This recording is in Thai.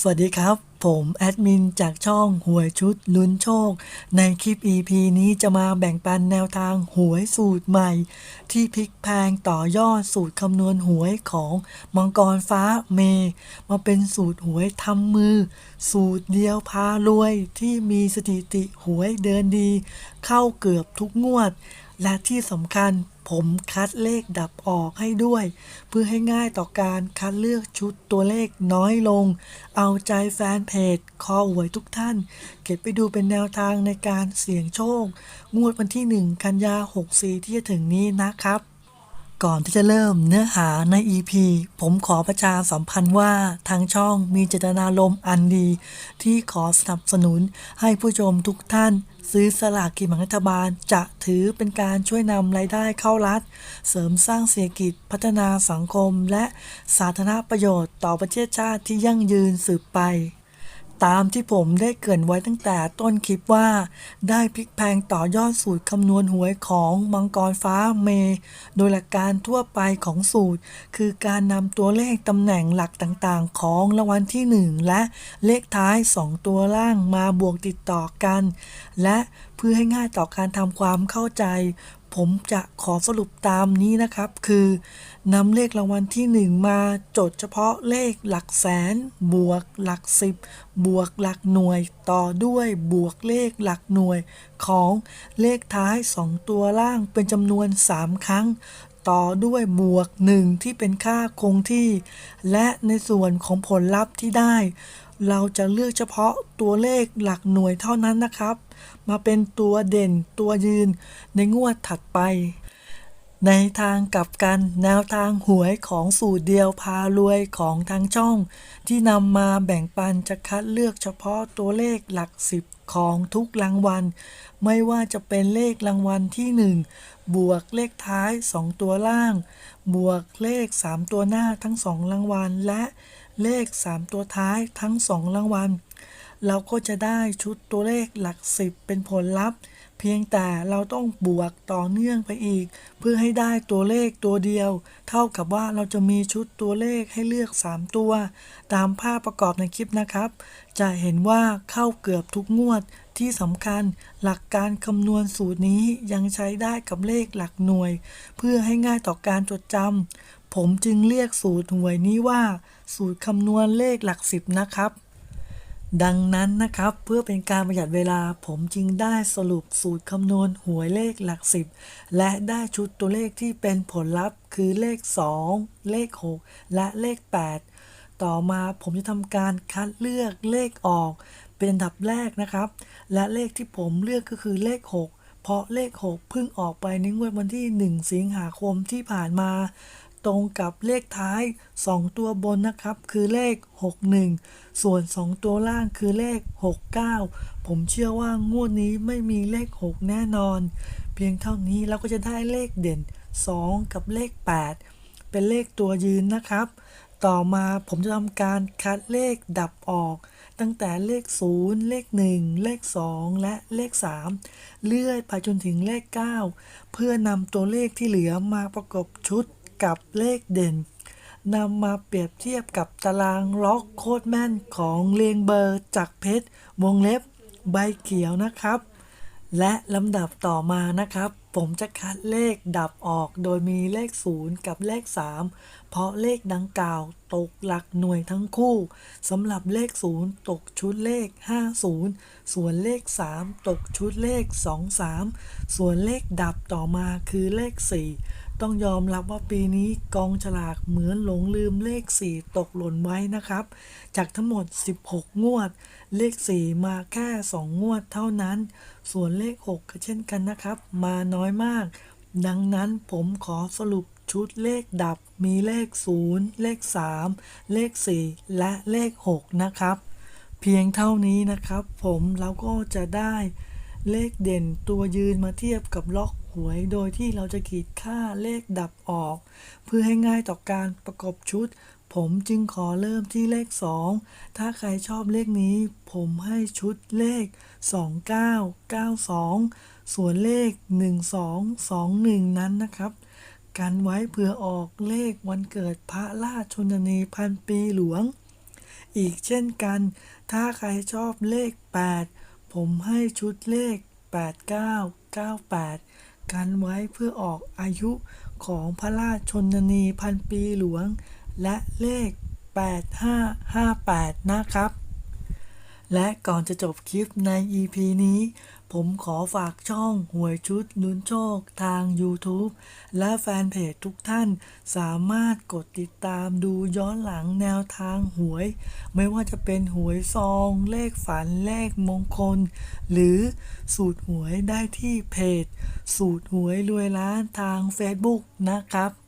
สวัสดีครับ ผมแอดมินจากช่องหวยชุดลุ้นโชค ในคลิป EP นี้จะมาแบ่งปันแนวทางหวยสูตรใหม่ ที่พลิกแพงต่อยอดสูตรคำนวณหวยของมังกรฟ้าเมย์มาเป็นสูตรหวยทำมือ สูตรเดียวพารวยที่มีสถิติหวยเดินดี เข้าเกือบทุกงวด และที่สำคัญผมคัดเลขดับออกให้ด้วย เพื่อให้ง่ายต่อการคัดเลือกชุดตัวเลขน้อยลง เอาใจแฟนเพจ คอหวยทุกท่าน เก็บไปดูเป็นแนวทางในการเสี่ยงโชค งวดวันที่ 1 กันยา 64 ที่จะถึงนี้นะครับก่อนที่จะเริ่มเนื้อหาใน EP ผมขอประชาสัมพันธ์ว่าทางช่องมีเจตนารมณ์อันดี ที่ขอสนับสนุนให้ผู้ชมทุกท่าน ซื้อสลากกินแบ่งรัฐบาล จะถือเป็นการช่วยนำรายได้เข้ารัฐ เสริมสร้างเศรษฐกิจพัฒนาสังคม และสาธารณประโยชน์ต่อประเทศชาติที่ยั่งยืนสืบไป ตามที่ผมได้เกริ่นไว้ตั้งแต่ต้นคลิปว่า ได้พลิกแพลงต่อยอดสูตรคำนวณหวยของมังกรฟ้าเม โดยหลักการทั่วไปของสูตร คือการนำตัวเลขตำแหน่งหลักต่างๆ ของรางวัลที่ 1 และเลขท้าย 2 ตัวล่างมาบวกติดต่อกัน และเพื่อให้ง่ายต่อการทำความเข้าใจ ผมจะขอสรุปตามนี้นะครับ คือนำเลขรางวัลที่ 1 มาจดเฉพาะเลขหลักแสน บวกหลักสิบบวกหลักหน่วยต่อด้วยบวกเลขหลักหน่วยของเลขท้าย 2 ตัวล่างเป็นจำนวน 3 ครั้ง ต่อด้วยบวก 1 ที่เป็นค่าคงที่ และในส่วนของผลลัพธ์ที่ได้เราจะเลือกเฉพาะตัวเลขหลักหน่วยเท่านั้นนะครับ มาเป็นตัวเด่นตัวยืนในงวดถัดไป ในทางกลับกันแนวทางหวยของสูตรเดียวพารวยของทางช่อง ที่นำมาแบ่งปันจะคัดเลือกเฉพาะตัวเลขหลักสิบของทุกรางวัล ไม่ว่าจะเป็นเลขรางวัลที่ 1 บวกเลขท้าย 2 ตัวล่าง บวกเลข 3 ตัวหน้าทั้ง 2 รางวัลและ เลข 3 ตัวท้ายทั้ง 2 รางวัล เราก็จะได้ชุดตัวเลขหลักสิบเป็นผลลัพธ์ เพียงแต่เราต้องบวกต่อเนื่องไปอีก เพื่อให้ได้ตัวเลขตัวเดียว เท่ากับว่าเราจะมีชุดตัวเลขให้เลือก 3 ตัว ตามภาพประกอบในคลิปนะครับ จะเห็นว่าเข้าเกือบทุกงวดที่สำคัญหลักการคำนวณสูตรนี้ยังใช้ได้กับเลขหลักหน่วย เพื่อให้ง่ายต่อการจดจำ ผมจึงเรียกสูตรหวยนี้ว่า สูตรคำนวณเลขหลักสิบนะครับ ดังนั้นนะครับเพื่อเป็นการประหยัดเวลา ผมจึงได้สรุปสูตรคำนวณหวยเลขหลักสิบและได้ชุดตัวเลขที่เป็นผลลัพธ์ คือเลข 2 เลข 6 และเลข 8 ต่อมาผมจะทำการคัดเลือกเลขออก เป็นอันดับแรกนะครับ และเลขที่ผมเลือกก็คือเลข 6 เพราะเลข 6 เพิ่งออกไปในงวดวันที่ 1 สิงหาคมที่ผ่านมา ตรงกับเลขท้าย 2 ตัวบนนะครับ คือเลข 61 ส่วน 2 ตัวล่างคือเลข 69 ผมเชื่อว่างวดนี้ไม่มีเลข 6 แน่นอน เพียงเท่านี้เราก็จะได้เลขเด่น 2 กับเลข 8 เป็นเลขตัวยืนนะครับ ต่อมาผมจะทำการคัดเลขดับออกตั้งแต่เลข 0 เลข 1 เลข 2 และเลข 3 เลื่อยไปจนถึงเลข 9 เพื่อนำตัวเลขที่เหลือมาประกบชุด กับเลขเด่นนำมาเปรียบเทียบกับตารางล็อกโคตรแม่นของเรียงเบอร์จากเพชรวงเล็บใบเขียวนะครับ และลำดับต่อมานะครับ ผมจะคัดเลขดับออกโดยมีเลข 0 กับเลข 3 เพราะเลขดังกล่าวตกหลักหน่วยทั้งคู่สำหรับเลข 0 ตกชุดเลข 50 ส่วนเลข 3 ตกชุดเลข 23 ส่วนเลขดับต่อมาคือเลข 4 ต้องยอมรับว่าปีนี้กองฉลากเหมือนหลงลืมเลข 4 ตกหล่นไว้นะครับ จากทั้งหมด 16 งวด เลข 4 มาแค่ 2 งวดเท่านั้น ส่วนเลข 6 ก็เช่นกันนะครับ มาน้อยมาก ดังนั้นผมขอสรุปชุดเลขดับมีเลข 0 เลข 3 เลข 4 และเลข 6 นะครับ เพียงเท่านี้นะครับ ผมเราก็จะได้ เลขเด่นตัวยืนมาเทียบกับล็อกหวย โดยที่เราจะขีดค่าเลขดับออก เพื่อให้ง่ายต่อการประกบชุด ผมจึงขอเริ่มที่เลข 2 ถ้าใครชอบเลขนี้ ผมให้ชุดเลข 2992 ส่วนเลข 1221 นั้นนะครับ กันไว้เผื่อออกเลขวันเกิดพระราชชนนีพันปีหลวง อีกเช่นกัน ถ้าใครชอบเลข 8 ผมให้ชุดเลข 8998 กันไว้เพื่อออกอายุของพระราชชนนีพันปีหลวง และเลข 8558 นะครับ และก่อนจะจบคลิปใน EP นี้ ผมขอฝากช่องหวยชุดลุ้นโชคทาง YouTube และแฟนเพจทุกท่านสามารถกดติดตามดูย้อนหลังแนวทางหวย ไม่ว่าจะเป็นหวยซอง เลขฝันเลขมงคล หรือสูตรหวยได้ที่เพจ สูตรหวยรวยล้านทาง Facebook นะครับ